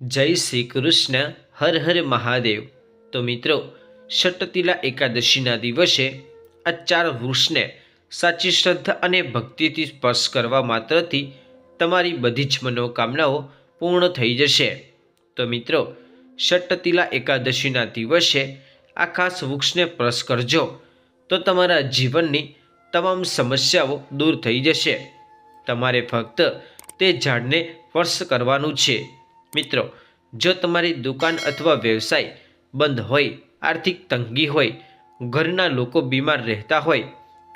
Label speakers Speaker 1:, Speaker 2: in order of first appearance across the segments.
Speaker 1: જય શ્રી કૃષ્ણ, હર હર મહાદેવ. તો મિત્રો, ષટતિલા એકાદશીના દિવસે આ ચાર વૃક્ષને સાચી શ્રદ્ધા અને ભક્તિથી સ્પર્શ કરવા માત્રથી તમારી બધી જ મનોકામનાઓ પૂર્ણ થઈ જશે. તો મિત્રો, ષટતિલા એકાદશીના દિવસે આ ખાસ વૃક્ષને સ્પર્શ કરજો, તો તમારા જીવનની તમામ સમસ્યાઓ દૂર થઈ જશે. તમારે ફક્ત તે ઝાડને સ્પર્શ કરવાનું છે. મિત્રો, જો તમારી દુકાન અથવા વ્યવસાય બંધ હોય, આર્થિક તંગી હોય, ઘરના લોકો બીમાર રહેતા હોય,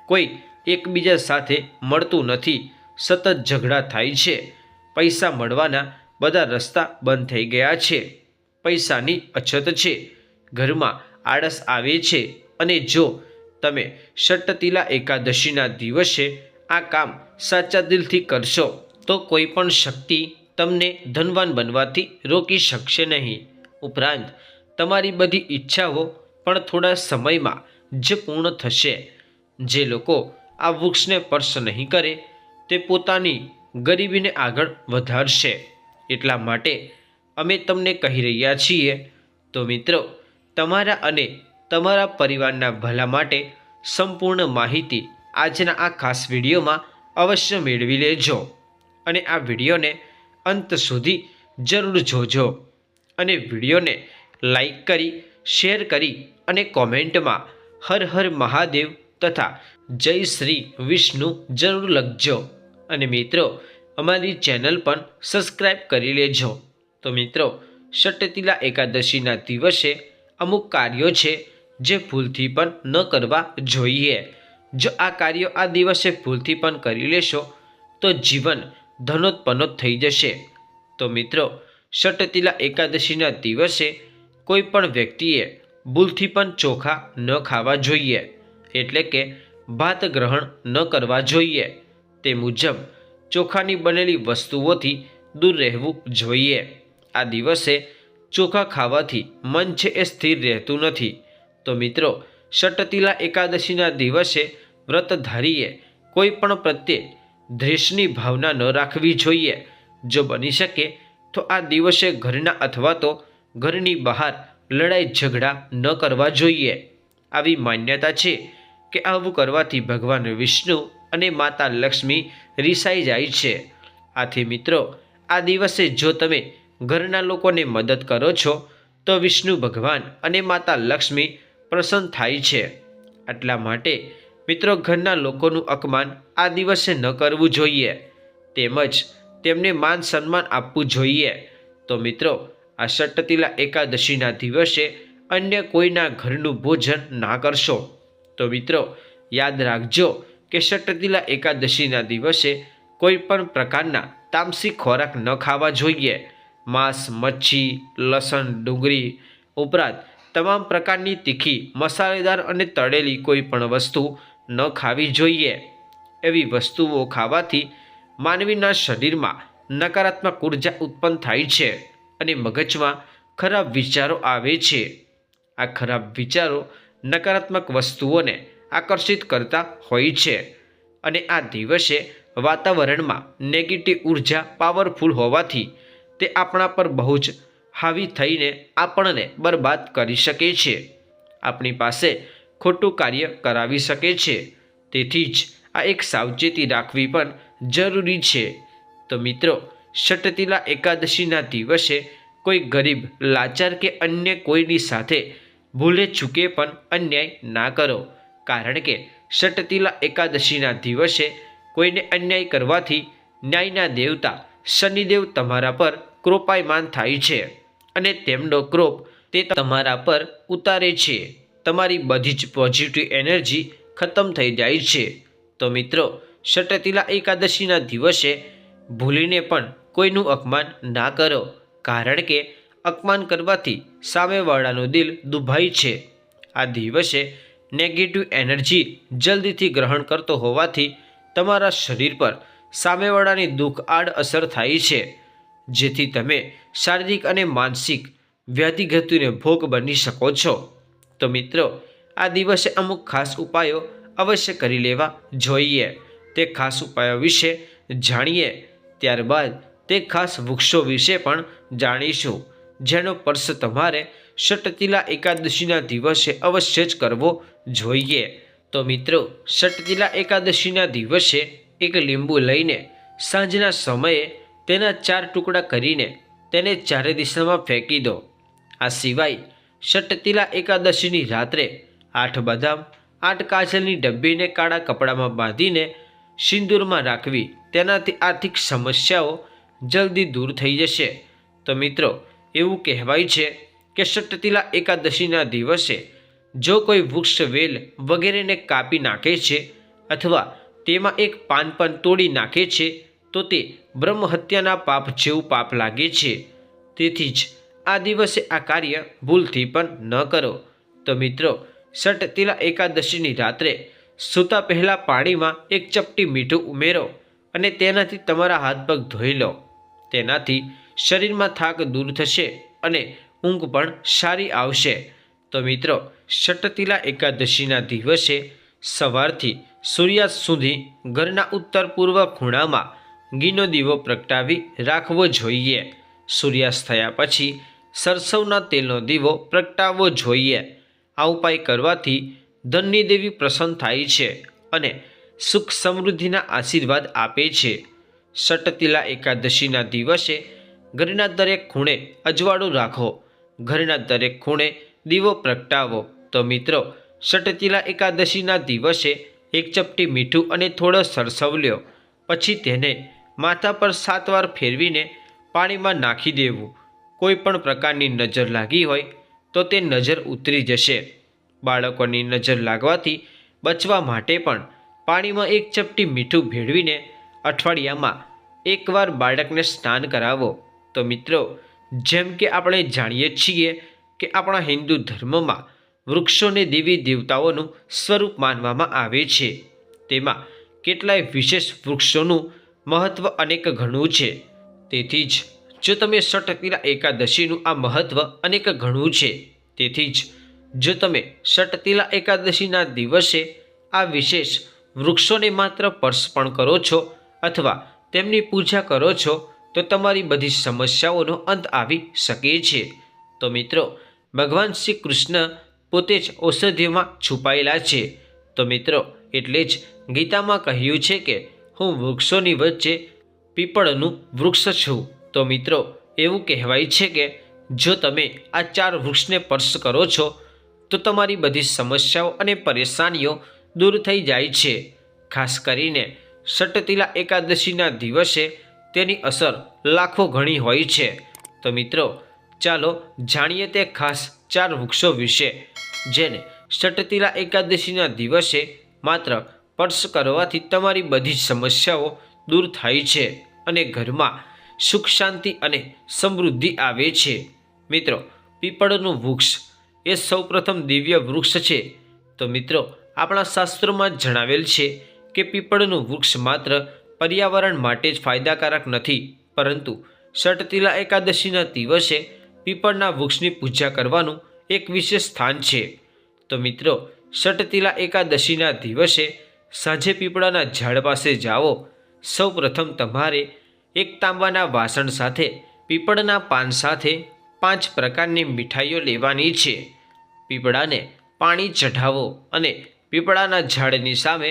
Speaker 1: કોઈ એકબીજા સાથે મળતું નથી, સતત ઝઘડા થાય છે, પૈસા મળવાના બધા રસ્તા બંધ થઈ ગયા છે, પૈસાની અછત છે, ઘરમાં આળસ આવે છે અને જો તમે ષટતિલા એકાદશીના દિવસે આ કામ સાચા દિલથી કરશો, તો કોઈ પણ શક્તિ તમને ધનવાન બનવાથી રોકી શકશે નહીં. ઉપરાંત, તમારી બધી ઈચ્છાઓ પણ થોડા સમયમાં જ પૂર્ણ થશે. જે લોકો આ વૃક્ષને સ્પર્શ નહીં કરે, તે પોતાની ગરીબીને આગળ વધારશે. એટલા માટે અમે તમને કહી રહ્યા છીએ, તો મિત્રો, તમારા અને તમારા પરિવારના ભલા માટે સંપૂર્ણ માહિતી આજના આ ખાસ વિડીયોમાં અવશ્ય મેળવી લેજો. અને આ વિડીયોને અંત સુધી જરૂર જોજો અને વિડીયોને લાઈક કરી, શેર કરી અને કોમેન્ટમાં હર હર મહાદેવ તથા જય શ્રી વિષ્ણુ જરૂર લખજો. અને મિત્રો, અમારી ચેનલ પણ સબસ્ક્રાઈબ કરી લેજો. તો મિત્રો ષટતિલા એકાદશીના દિવસે અમુક કાર્યો છે જે ભૂલથી પણ ન કરવા જોઈએ. જો આ કાર્યો આ દિવસે ભૂલથી પણ કરી લેશો, તો જીવન ધનોત્પન્નોત થઈ જશે. તો મિત્રો, ષટતિલા એકાદશીના દિવસે કોઈ પણ વ્યક્તિએ ભૂલથી પણ ચોખા ન ખાવા જોઈએ, એટલે કે ભાત ગ્રહણ ન કરવા જોઈએ. તે મુજબ, ચોખાની બનેલી વસ્તુઓથી દૂર રહેવું જોઈએ. આ દિવસે ચોખા ખાવાથી મન છે એ સ્થિર રહેતું નથી. તો મિત્રો, ષટતિલા એકાદશીના દિવસે વ્રતધારીએ કોઈ પણ પ્રત્યે દ્વેષની ભાવના ન રાખવી જોઈએ. જો બની શકે, તો આ દિવસે ઘરના અથવા તો ઘરની બહાર લડાઈ ઝઘડા ન કરવા જોઈએ. આવી માન્યતા છે કે આવું કરવાથી ભગવાન વિષ્ણુ અને માતા લક્ષ્મી રિસાઈ જાય છે. આથી મિત્રો, આ દિવસે જો તમે ઘરના લોકોને મદદ કરો છો, તો વિષ્ણુ ભગવાન અને માતા લક્ષ્મી પ્રસન્ન થાય છે. એટલા માટે મિત્રો, ઘરના લોકોનું અપમાન આ દિવસે ન કરવું જોઈએ. તેમજ તેમને માન સન્માન આપવું જોઈએ. તો મિત્રો, આ સટતીલા એકાદશીના દિવસે અન્ય કોઈના ઘરનું ભોજન ના કરશો. તો મિત્રો, યાદ રાખજો કે સટતીલા એકાદશીના દિવસે કોઈ પણ પ્રકારના તામસી ખોરાક ન ખાવા જોઈએ. માંસ, મચ્છી, લસણ, ડુંગળી ઉપરાંત તમામ પ્રકારની તીખી, મસાલેદાર અને તળેલી કોઈ પણ વસ્તુ ન ખાવી જોઈએ એવી વસ્તુઓ ખાવાથી માનવીના શરીરમાં નકારાત્મક ઊર્જા ઉત્પન્ન થાય છે અને મગજમાં ખરાબ વિચારો આવે છે. આ ખરાબ વિચારો નકારાત્મક વસ્તુઓને આકર્ષિત કરતા હોય છે અને આ દિવસે વાતાવરણમાં નેગેટિવ ઊર્જા પાવરફુલ હોવાથી તે આપણા પર બહુ જ હાવી થઈને આપણને બરબાદ કરી શકે છે. આપણી પાસે ખોટું કાર્ય કરાવી શકે છે. તેથી જ આ એક સાવચેતી રાખવી પણ જરૂરી છે. તો મિત્રો, ષટતિલા એકાદશીના દિવસે કોઈ ગરીબ, લાચાર કે અન્ય કોઈની સાથે ભૂલે ચૂકે પણ અન્યાય ના કરો. કારણ કે ષટતિલા એકાદશીના દિવસે કોઈને અન્યાય કરવાથી ન્યાયના દેવતા શનિદેવ તમારા પર કૃપાયમાન થાય છે અને તેમનો ક્રોપ તે તમારા પર ઉતારે છે. તમારી બધી જ પોઝિટિવ એનર્જી ખતમ થઈ જાય છે. તો મિત્રો, શટતિલા એકાદશીના દિવસે ભૂલીને પણ કોઈનું અપમાન ના કરો, કારણ કે અપમાન કરવાથી સામેવાળાનું દિલ દુભાય છે. આ દિવસે નેગેટિવ એનર્જી જલ્દીથી ગ્રહણ કરતો હોવાથી તમારા શરીર પર સામેવાળાની દુઃખ આડ અસર થાય છે. જેથી તમે શારીરિક અને માનસિક વ્યાધિગતિને ભોગ બની શકો છો. તો મિત્રો, આ દિવસે અમુક ખાસ ઉપાયો અવશ્ય કરી લેવા જોઈએ. તે ખાસ ઉપાયો વિશે જાણીએ, ત્યારબાદ તે ખાસ વૃક્ષો વિશે પણ જાણીશું, જેનો સ્પર્શ તમારે ષટતિલા એકાદશીના દિવસે અવશ્ય જ કરવો જોઈએ. તો મિત્રો, ષટતિલા એકાદશીના દિવસે એક લીંબુ લઈને સાંજના સમયે તેના ચાર ટુકડા કરીને તેને ચારે દિશામાં ફેંકી દો. આ સિવાય ષટતિલા એકાદશીની રાત્રે આઠ બદામ આઠ કાજલની ડબ્બીને કાળા કપડામાં બાંધીને સિંદૂરમાં રાખવી તેનાથી આર્થિક સમસ્યાઓ જલ્દી દૂર થઈ જશે તો મિત્રો એવું કહેવાય છે કે ષટતિલા એકાદશીના દિવસે જો કોઈ વૃક્ષ વેલ વગેરેને કાપી નાખે છે અથવા તેમાં એક પાન પણ તોડી નાખે છે તો તે બ્રહ્મહત્યાના પાપ જેવું પાપ લાગે છે તેથી જ આ દિવસે આ કાર્ય ભૂલથી પણ ન કરો. તો મિત્રો ષટતિલા એકાદશીની રાત્રે સૂતા પહેલાં પાણીમાં એક ચપટી મીઠું ઉમેરો અને તેનાથી તમારા હાથ પગ ધોઈ લો. તેનાથી શરીરમાં થાક દૂર થશે અને ઊંઘ પણ સારી આવશે. તો મિત્રો ષટતિલા એકાદશીના દિવસે સવારથી સૂર્યાસ્ત સુધી ઘરના ઉત્તર પૂર્વ ખૂણામાં ઘીનો દીવો પ્રગટાવી રાખવો જોઈએ. સૂર્યાસ્ત થયા પછી સરસવના તેલનો દીવો પ્રગટાવવો જોઈએ. આ ઉપાય કરવાથી ધનની દેવી પ્રસન્ન થાય છે અને સુખ સમૃદ્ધિના આશીર્વાદ આપે છે. ષટતિલા એકાદશીના દિવસે ઘરના દરેક ખૂણે અજવાળું રાખો. ઘરના દરેક ખૂણે દીવો પ્રગટાવો. તો મિત્રો ષટતિલા એકાદશીના દિવસે એક ચપટી મીઠું અને થોડો સરસવ લ્યો. પછી તેને માથા પર સાત વાર ફેરવીને પાણીમાં નાખી દેવું. કોઈ પણ પ્રકારની નજર લાગી હોય તો તે નજર ઉતરી જશે. બાળકોની નજર લાગવાથી બચવા માટે પણ પાણીમાં એક ચપટી મીઠું ભેળવીને અઠવાડિયામાં એકવાર બાળકને સ્નાન કરાવો. તો મિત્રો, જેમ કે આપણે જાણીએ છીએ કે આપણા હિન્દુ ધર્મમાં વૃક્ષોને દેવી દેવતાઓનું સ્વરૂપ માનવામાં આવે છે. તેમાં કેટલાય વિશેષ વૃક્ષોનું મહત્ત્વ અનેક ઘણું છે. તેથી જ, જો તમે ષટતીરા એકાદશીનું આ મહત્ત્વ અનેક ઘણું છે, તેથી જ, જો તમે ષટતીલા એકાદશીના દિવસે આ વિશેષ વૃક્ષોને માત્ર પણ કરો છો અથવા તેમની પૂજા કરો છો, તો તમારી બધી સમસ્યાઓનો અંત આવી શકે છે. તો મિત્રો, ભગવાન શ્રી કૃષ્ણ પોતે જ ઔષધિઓમાં છુપાયેલા છે. તો મિત્રો, એટલે જ ગીતામાં કહ્યું છે કે હું વૃક્ષોની વચ્ચે પીપળનું વૃક્ષ છું. તો મિત્રો, એવું કહેવાય છે કે જો તમે આ ચાર વૃક્ષને સ્પર્શ કરો છો, તો તમારી બધી સમસ્યાઓ અને પરેશાનીઓ દૂર થઈ જાય છે. ખાસ કરીને ષટતિલા એકાદશીના દિવસે તેની અસર લાખો ઘણી હોય છે. તો મિત્રો, ચાલો જાણીએ તે ખાસ ચાર વૃક્ષો વિશે, જેને ષટતિલા એકાદશીના દિવસે માત્ર સ્પર્શ કરવાથી તમારી બધી જ સમસ્યાઓ દૂર થાય છે અને ઘરમાં સુખ શાંતિ અને સમૃદ્ધિ આવે છે. મિત્રો, પીપળનું વૃક્ષ એ સૌપ્રથમ દિવ્ય વૃક્ષ છે. તો મિત્રો, આપણા શાસ્ત્રોમાં જણાવેલ છે કે પીપળનું વૃક્ષ માત્ર પર્યાવરણ માટે જ ફાયદાકારક નથી, પરંતુ ષટતિલા એકાદશીના દિવસે પીપળના વૃક્ષની પૂજા કરવાનું એક વિશેષ સ્થાન છે. તો મિત્રો, ષટતિલા એકાદશીના દિવસે સાંજે પીપળાના ઝાડ પાસે જાઓ સૌ પ્રથમ તમારે એક તાંબાના વાસણ સાથે, પીપળના પાન સાથે પાંચ પ્રકારની મીઠાઈઓ લેવાની છે. પીપળાને પાણી ચઢાવો અને પીપળાના ઝાડની સામે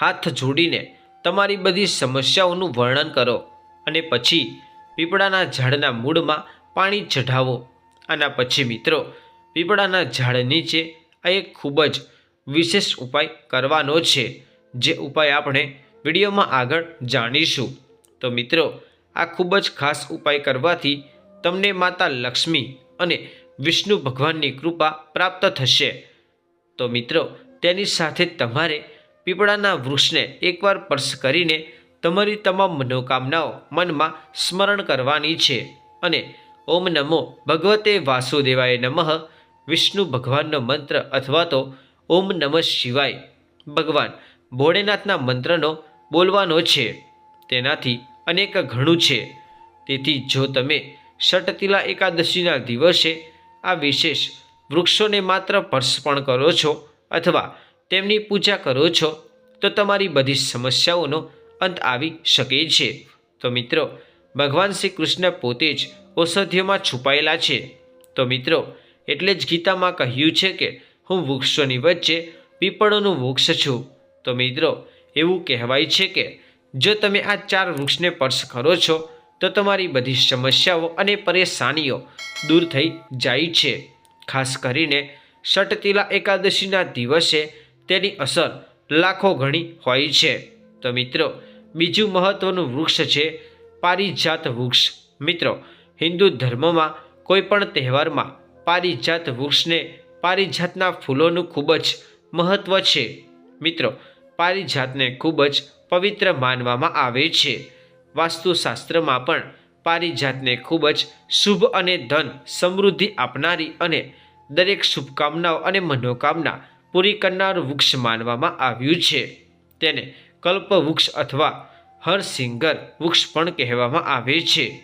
Speaker 1: હાથ જોડીને તમારી બધી સમસ્યાઓનું વર્ણન કરો અને પછી પીપળાના ઝાડના મૂળમાં પાણી ચઢાવો. આના પછી મિત્રો, પીપળાના ઝાડ નીચે આ એક ખૂબ જ વિશેષ ઉપાય કરવાનો છે, જે ઉપાય આપણે વિડીયોમાં આગળ જાણીશું. તો મિત્રો, આ ખૂબ જ ખાસ ઉપાય કરવાથી તમને માતા લક્ષ્મી અને વિષ્ણુ ભગવાનની કૃપા પ્રાપ્ત થશે. તો મિત્રો, તેની સાથે તમારે પીપળાના વૃક્ષને એકવાર સ્પર્શ કરીને તમારી તમામ મનોકામનાઓ મનમાં સ્મરણ કરવાની છે અને ઓમ નમો ભગવતે વાસુદેવાય નમઃ, વિષ્ણુ ભગવાનનો મંત્ર અથવા તો ઓમ નમઃ શિવાય ભગવાન ભોળેનાથના મંત્રનો બોલવાનો છે. તેનાથી અનેક ઘણું છે. તેથી જો તમે ષટતિલા એકાદશીના દિવસે આ વિશેષ વૃક્ષોને માત્ર પણ કરો છો અથવા તેમની પૂજા કરો છો, તો તમારી બધી સમસ્યાઓનો અંત આવી શકે છે. તો મિત્રો, ભગવાન શ્રી કૃષ્ણ પોતે જ ઔષધિઓમાં છુપાયેલા છે. તો મિત્રો, એટલે જ ગીતામાં કહ્યું છે કે હું વૃક્ષોની વચ્ચે પીપળોનું વૃક્ષ છું. તો મિત્રો એવું કહેવાય છે કે જો તમે આ ચાર વૃક્ષને સ્પર્શ કરો છો, તો તમારી બધી સમસ્યાઓ અને પરેશાનીઓ દૂર થઈ જાય છે. ખાસ કરીને ષટતિલા એકાદશીના દિવસે તેની અસર લાખો ગણી હોય છે. તો મિત્રો, બીજું મહત્વનું વૃક્ષ છે પારિજાત વૃક્ષ. મિત્રો, હિન્દુ ધર્મમાં કોઈ પણ તહેવારમાં પારિજાત વૃક્ષને પારિજાતના ફૂલોનું ખૂબ જ મહત્ત્વ છે. મિત્રો પારિજાતને ખૂબ જ પવિત્ર માનવામાં આવે છે. વાસ્તુશાસ્ત્રમાં પણ પારિજાતને ખૂબ જ શુભ અને ધન સમૃદ્ધિ આપનારી અને દરેક શુભકામનાઓ અને મનોકામના પૂરી કરનાર વૃક્ષ માનવામાં આવ્યું છે. તેને કલ્પવૃક્ષ અથવા હરસિંગર વૃક્ષ પણ કહેવામાં આવે છે.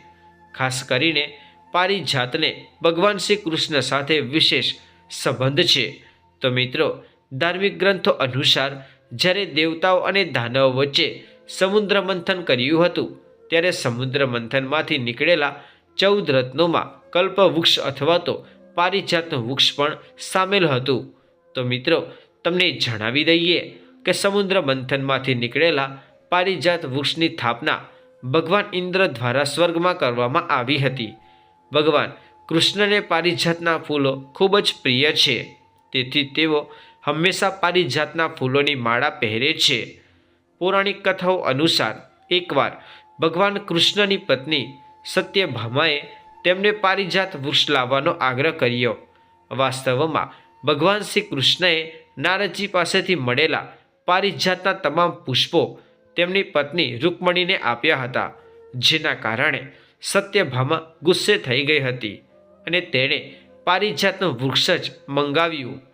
Speaker 1: ખાસ કરીને પારિજાતને ભગવાન શ્રી કૃષ્ણ સાથે વિશેષ સંબંધ છે. તો મિત્રો, ધાર્મિક ગ્રંથો અનુસાર જ્યારે દેવતાઓ અને દાનવ વચ્ચે સમુદ્ર મંથન કર્યું હતું, ત્યારે સમુદ્ર મંથનમાંથી નીકળેલા ચૌદ રત્નોમાં કલ્પવૃક્ષ અથવા તો પારિજાતનું વૃક્ષ પણ સામેલ હતું. તો મિત્રો, તમને જણાવી દઈએ કે સમુદ્ર મંથનમાંથી નીકળેલા પારિજાત વૃક્ષની સ્થાપના ભગવાન ઇન્દ્ર દ્વારા સ્વર્ગમાં કરવામાં આવી હતી. ભગવાન કૃષ્ણને પારિજાતના ફૂલો ખૂબ જ પ્રિય છે. તેથી તેઓ હંમેશા પારિજાતના ફૂલોની માળા પહેરે છે. પૌરાણિક કથાઓ અનુસાર એકવાર ભગવાન કૃષ્ણની પત્ની સત્યભામાએ તેમને પારિજાત વૃક્ષ લાવવાનો આગ્રહ કર્યો. વાસ્તવમાં ભગવાન શ્રી કૃષ્ણએ નારદજી પાસેથી મળેલા પારિજાતના તમામ પુષ્પો તેમની પત્ની રૂકમણીને આપ્યા હતા, જેના કારણે સત્યભામા ગુસ્સે થઈ ગઈ હતી અને તેણે પારિજાતનું વૃક્ષ જ મંગાવ્યું.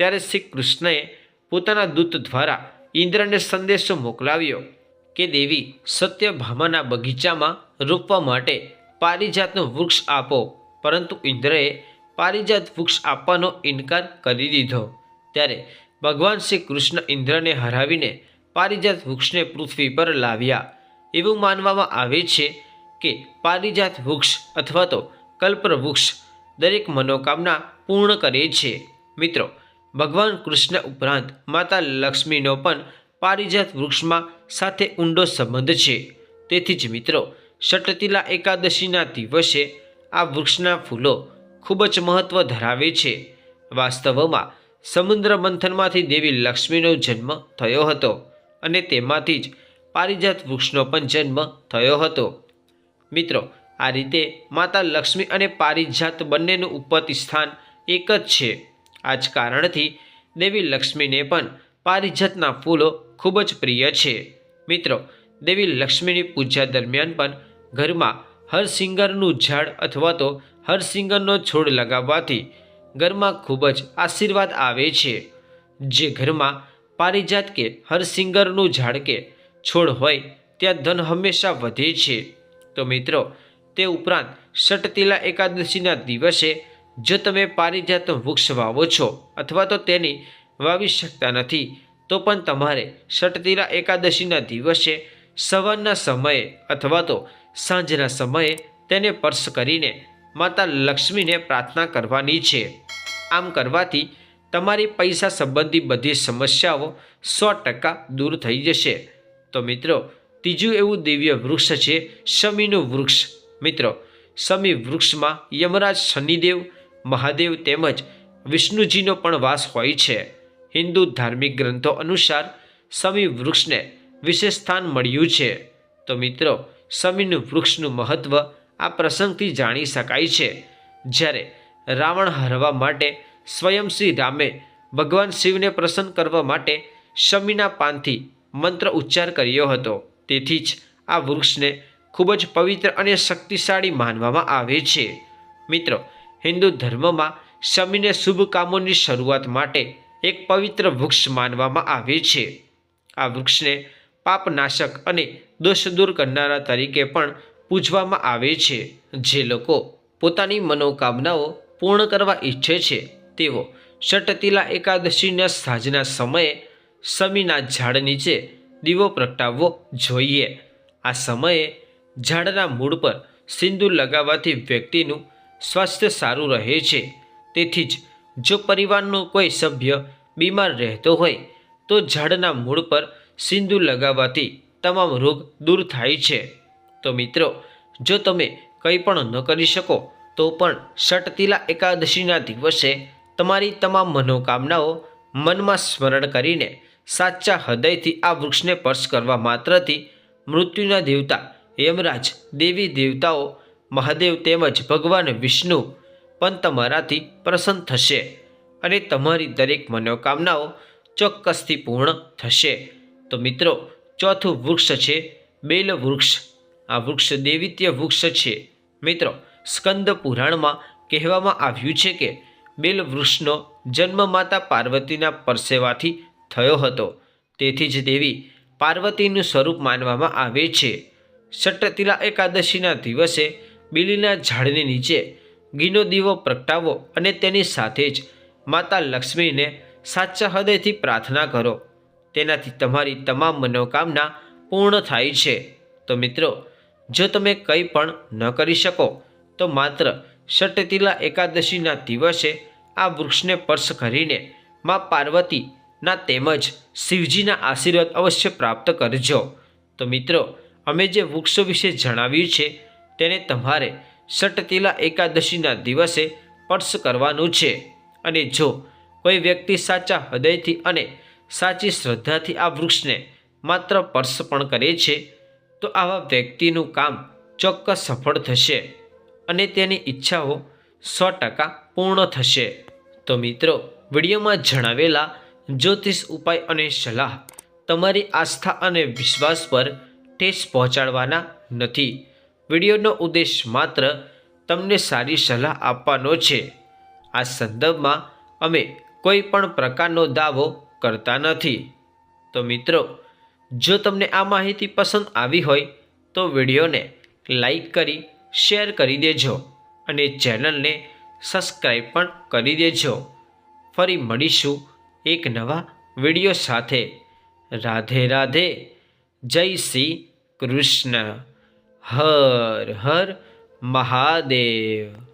Speaker 1: ત્યારે શ્રી કૃષ્ણએ પોતાના દૂત દ્વારા ઇન્દ્રને સંદેશો મોકલાવ્યો કે, દેવી, સત્યભામાના બગીચામાં રોપવા માટે પારિજાતનું વૃક્ષ આપો. પરંતુ ઇન્દ્રએ પારિજાત વૃક્ષ આપવાનો ઇનકાર કરી દીધો. ત્યારે ભગવાન શ્રી કૃષ્ણ ઇન્દ્રને હરાવીને પારિજાત વૃક્ષને પૃથ્વી પર લાવ્યા. એવું માનવામાં આવે છે કે, પારિજાત વૃક્ષ અથવા તો કલ્પવૃક્ષ દરેક મનોકામના પૂર્ણ કરે છે. મિત્રો ભગવાન કૃષ્ણ ઉપરાંત માતા લક્ષ્મીનો પણ પારિજાત વૃક્ષમાં સાથે ઊંડો સંબંધ છે. તેથી જ મિત્રો, શટતિલા એકાદશીના દિવસે આ વૃક્ષના ફૂલો ખૂબ જ મહત્વ ધરાવે છે. વાસ્તવમાં, સમુદ્ર મંથનમાંથી દેવી લક્ષ્મીનો જન્મ થયો હતો અને તેમાંથી જ પારિજાત વૃક્ષનો પણ જન્મ થયો હતો. મિત્રો, આ રીતે માતા લક્ષ્મી અને પારિજાત બંનેનું ઉત્પત્તિ સ્થાન એક જ છે. આ જ કારણથી દેવી લક્ષ્મીને પણ પારિજાતના ફૂલો ખૂબ જ પ્રિય છે. મિત્રો, દેવી લક્ષ્મીની પૂજા દરમિયાન પણ ઘરમાં હરસિંગરનું ઝાડ અથવા તો હરસિંગરનો છોડ લગાવવાથી ઘરમાં ખૂબ જ આશીર્વાદ આવે છે. જે ઘરમાં પારિજાત કે હરસિંગરનું ઝાડ કે છોડ હોય, ત્યાં ધન હંમેશા વધે છે. તો મિત્રો, તે ઉપરાંત ષટતિલા એકાદશીના દિવસે જો તમે પારિજાતનું વૃક્ષ વાવો છો અથવા તો તેની વાવી શકતા નથી, તો પણ તમારે ષટતીરા એકાદશીના દિવસે સવારના સમયે અથવા તો સાંજના સમયે તેને સ્પર્શ કરીને માતા લક્ષ્મીને પ્રાર્થના કરવાની છે. આમ કરવાથી તમારી પૈસા સંબંધી બધી સમસ્યાઓ સો ટકા દૂર થઈ જશે. તો મિત્રો, ત્રીજું એવું દિવ્ય વૃક્ષ છે, શમીનું વૃક્ષ. મિત્રો, શમી વૃક્ષમાં યમરાજ શનિદેવ મહાદેવ તેમજ વિષ્ણુજીનો પણ વાસ હોય છે. હિન્દુ ધાર્મિક ગ્રંથો અનુસાર સમી વૃક્ષને વિશેષ સ્થાન મળ્યું છે. તો મિત્રો, સમીનું વૃક્ષનું મહત્ત્વ આ પ્રસંગથી જાણી શકાય છે. જ્યારે રાવણ હરવા માટે સ્વયં શ્રી રામે ભગવાન શિવને પ્રસન્ન કરવા માટે શમીના પાનથી મંત્ર ઉચ્ચાર કર્યો હતો. તેથી જ આ વૃક્ષને ખૂબ જ પવિત્ર અને શક્તિશાળી માનવામાં આવે છે. મિત્રો હિન્દુ ધર્મમાં શમીને શુભ કામોની શરૂઆત માટે એક પવિત્ર વૃક્ષ માનવામાં આવે છે. આ વૃક્ષને પાપનાશક અને દોષ દૂર કરનારા તરીકે પણ પૂજવામાં આવે છે. જે લોકો પોતાની મનોકામનાઓ પૂર્ણ કરવા ઈચ્છે છે, તેઓ ષટતિલા એકાદશીના સાંજના સમયે શમીના ઝાડ નીચે દીવો પ્રગટાવવો જોઈએ. આ સમયે ઝાડના મૂળ પર સિંદૂર લગાવવાથી વ્યક્તિનું સ્વાસ્થ્ય સારું રહે છે. તેથી જ જો પરિવારનો કોઈ સભ્ય બીમાર રહેતો હોય, તો ઝાડના મૂળ પર સિંદૂર લગાવવાથી તમામ રોગ દૂર થાય છે. તો મિત્રો, જો તમે કંઈ પણ ન કરી શકો, તો પણ ષટતિલા એકાદશીના દિવસે તમારી તમામ મનોકામનાઓ મનમાં સ્મરણ કરીને સાચા હૃદયથી આ વૃક્ષને સ્પર્શ કરવા માત્રથી મૃત્યુના દેવતા યમરાજ દેવી દેવતાઓ મહાદેવ તેમજ ભગવાન વિષ્ણુ પણ તમારાથી પ્રસન્ન થશે અને તમારી દરેક મનોકામનાઓ ચોક્કસથી પૂર્ણ થશે. તો મિત્રો, ચોથું વૃક્ષ છે બેલ વૃક્ષ. આ વૃક્ષ દૈવિત્ય વૃક્ષ છે. મિત્રો, સ્કંદ પુરાણમાં કહેવામાં આવ્યું છે કે બેલ વૃક્ષનો જન્મ માતા પાર્વતીના પરસેવાથી થયો હતો. તેથી જ દેવી પાર્વતીનું સ્વરૂપ માનવામાં આવે છે. ષટતિલા એકાદશીના દિવસે બીલીના ઝાડની નીચે ઘીનો દીવો પ્રગટાવો અને તેની સાથે જ માતા લક્ષ્મીને સાચા હૃદયથી પ્રાર્થના કરો. તેનાથી તમારી તમામ મનોકામના પૂર્ણ થાય છે. તો મિત્રો, જો તમે કંઈ પણ ન કરી શકો, તો માત્ર ષટતિલા એકાદશીના દિવસે આ વૃક્ષને સ્પર્શ કરીને મા પાર્વતીના તેમજ શિવજીના આશીર્વાદ અવશ્ય પ્રાપ્ત કરજો. તો મિત્રો, અમે જે વૃક્ષો વિશે જણાવ્યું છે તેને તમારે ષટતિલા એકાદશીના દિવસે સ્પર્શ કરવાનું છે. અને જો કોઈ વ્યક્તિ સાચા હૃદયથી અને સાચી શ્રદ્ધાથી આ વૃક્ષને માત્ર સ્પર્શ પણ કરે છે, તો આવા વ્યક્તિનું કામ ચોક્કસ સફળ થશે અને તેની ઈચ્છાઓ સો ટકા પૂર્ણ થશે. તો મિત્રો, વિડીયોમાં જણાવેલા જ્યોતિષ ઉપાય અને સલાહ તમારી આસ્થા અને વિશ્વાસ પર ઠેસ પહોંચાડવાના નથી. વિડીયોનો ઉદ્દેશ માત્ર તમને સારી સલાહ આપવાનો છે. આ સંદર્ભમાં અમે કોઈ પણ પ્રકારનો દાવો કરતા નથી. તો મિત્રો, જો તમને આ માહિતી પસંદ આવી હોય, તો વિડીયોને લાઈક કરી, શેર કરી દેજો અને ચેનલને સબસ્ક્રાઈબ પણ કરી દેજો. ફરી મળીશું એક નવા વીડિયો સાથે. રાધે રાધે. જય શ્રી કૃષ્ણ. હર હર મહાદેવ.